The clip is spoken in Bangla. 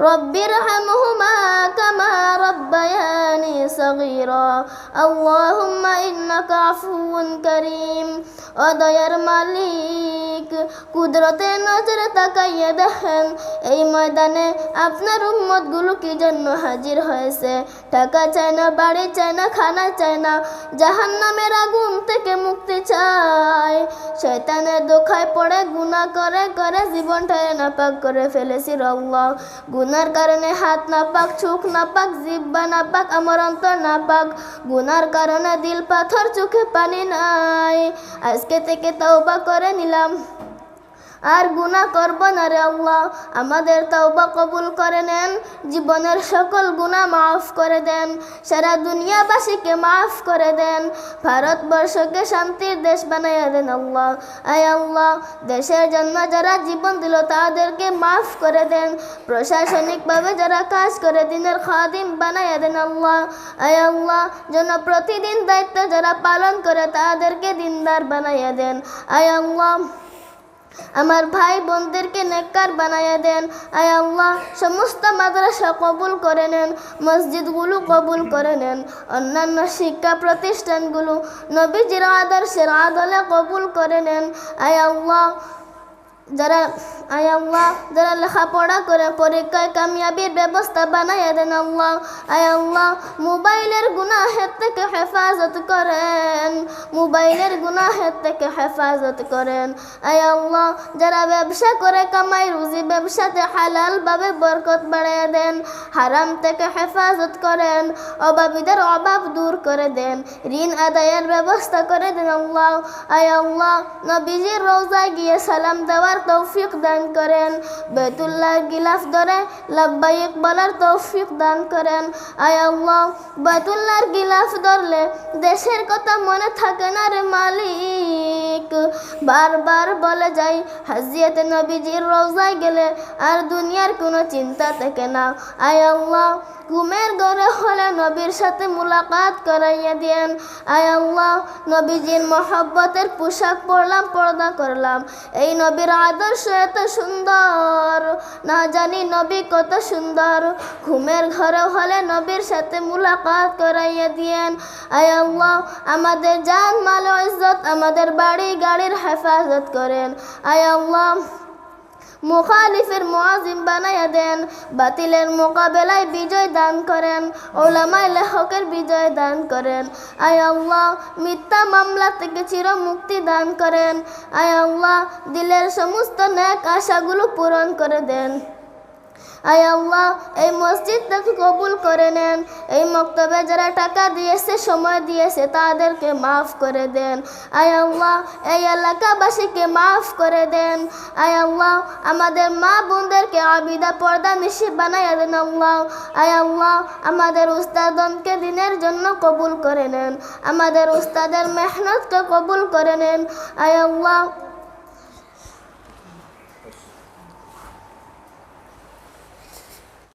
رب ارحمهما كما ربياني صغيرا اللهم إنك عفو كريم অদয়ার মালিক কুদরতের নজরে তাকাইয়ে দেখেন এই ময়দানে আপনার উম্মত গুলো কি জন্য হাজির হয়েছে টাকা চায় না বাড়ি চায় না খানা চায় না জাহান নামের আগুন থেকে মুক্তি চায় শয়তানের দোখায় পড়ে গুণা করে করে জীবনটায় নাপাক করে ফেলেছি রল্লাহ গুনার কারণে হাত নাপাক, চোখ নাপাক, জিব্বা নাপাক, আমার অন্তর নাপাক। গুনার কারণে দিল পাথর, চোখে পানি নাই। আজকে থেকে তওবা করে নিলাম। আর গুণা করব না রে আল্লাহ। আমাদের তওবা কবুল করে নেন, জীবনের সকল গুণা মাফ করে দেন, সারা দুনিয়াবাসীকে মাফ করে দেন, ভারতবর্ষকে শান্তির দেশ বানাইয়া দেন আল্লাহ। আয় আল্লাহ, দেশের জন্য যারা জীবন দিল তাদেরকে মাফ করে দেন, প্রশাসনিকভাবে যারা কাজ করে দিনের খাদিম বানাইয়া দেন আল্লাহ। আয় আল্লাহ, যেন প্রতিদিন দায়িত্ব যারা পালন করে তাদেরকে দিনদার বানাইয়া দেন। আয় আল্লাহ। আমার ভাই বোনদেরকে নেককার বানাইয়া দেন। আয় আল্লাহ, সমস্ত মাদ্রাসা কবুল করে নেন, মসজিদগুলো কবুল করে নেন, অন্যান্য শিক্ষা প্রতিষ্ঠানগুলো নবীজির আদর্শের আদলে কবুল করে নেন। আয় আল্লাহ যারা আয় আল্লাহ, যারা লেখাপড়া করে, পরীক্ষায় কামিয়াবির ব্যবস্থা বানাইয়া দেন আল্লাহ। আয় আল্লাহ, মোবাইলের গুনাহের থেকে হেফাজত করেন। মোবাইলের গুনাহের থেকে হেফাজত করেন। আয় আল্লাহ, যারা ব্যবসা করে কামাই রুজি ব্যবসাতে হালালভাবে বরকত বাড়াইয়া দেন। হারাম থেকে হেফাজত করেন। অভাবীদের অভাব দূর করে দেন। ঋণ আদায়ের ব্যবস্থা করে দেন আল্লাহ। আয় আল্লাহ, নবীজির রোজায় গিয়ে সালাম দেওয়ার তৌফিক দান করেন। বেতুল্লাহ গিলাফ ধরে লাব্বাইক বলার তৌফিক দান করেন। আয় আল্লাহ, বেতুল্লাহর গিলাফ ধরলে দেশের কথা মনে থাকে না রে মালিক। বারবার বলে যাই, হাজিয়াতে নবীজির রোজায় গেলে আর দুনিয়ার কোনো চিন্তা থাকে না। আয় আল্লাহ, ঘুমের ঘরে হলে নবীর সাথে মুলাকাত করাইয়া দেন আয় আল্লাহ, নবীজির মহব্বতের পোশাক পরলাম, পর্দা করলাম। এই নবীর আদর্শ এত সুন্দর। না জানি নবী কত সুন্দর। ঘুমের ঘরে হলে নবীর সাথে মুলাকাত করাইয়া দিয়েন। আয় আল্লাহ, আমাদের জান, মাল ইজ্জত, আমাদের বাড়ি, গাড়ির হেফাজত করেন। আয় আল্লাহ। মুখালিফের মুআজিম বানাইয়া দেন, বাতিলের মোকাবেলায় বিজয় দান করেন ওলামায় লেখকের বিজয় দান করেন। আয় আল্লাহ, মিথ্যা মামলা থেকে চির মুক্তি দান করেন। আয় আল্লাহ, দিলের সমস্ত ন্যাক আশাগুলো পূরণ করে দেন। আয় আল্লাহ, এই মসজিদটাকে কবুল করে নেন। এই মক্তবে যারা টাকা দিয়েছে, সময় দিয়েছে, তাদেরকে মাফ করে দেন। আয় আল্লাহ, এই এলাকাবাসীকে মাফ করে দেন। আয় আল্লাহ, আমাদের মা বোনদেরকে আবিদা পর্দা নিশি বানাইয়া দেন আল্লাহ। আয় আল্লাহ, আমাদের উস্তাদনকে দিনের জন্য কবুল করে নেন। আমাদের উস্তাদের মেহনতকে কবুল করে নেন। আয় আল্লাহ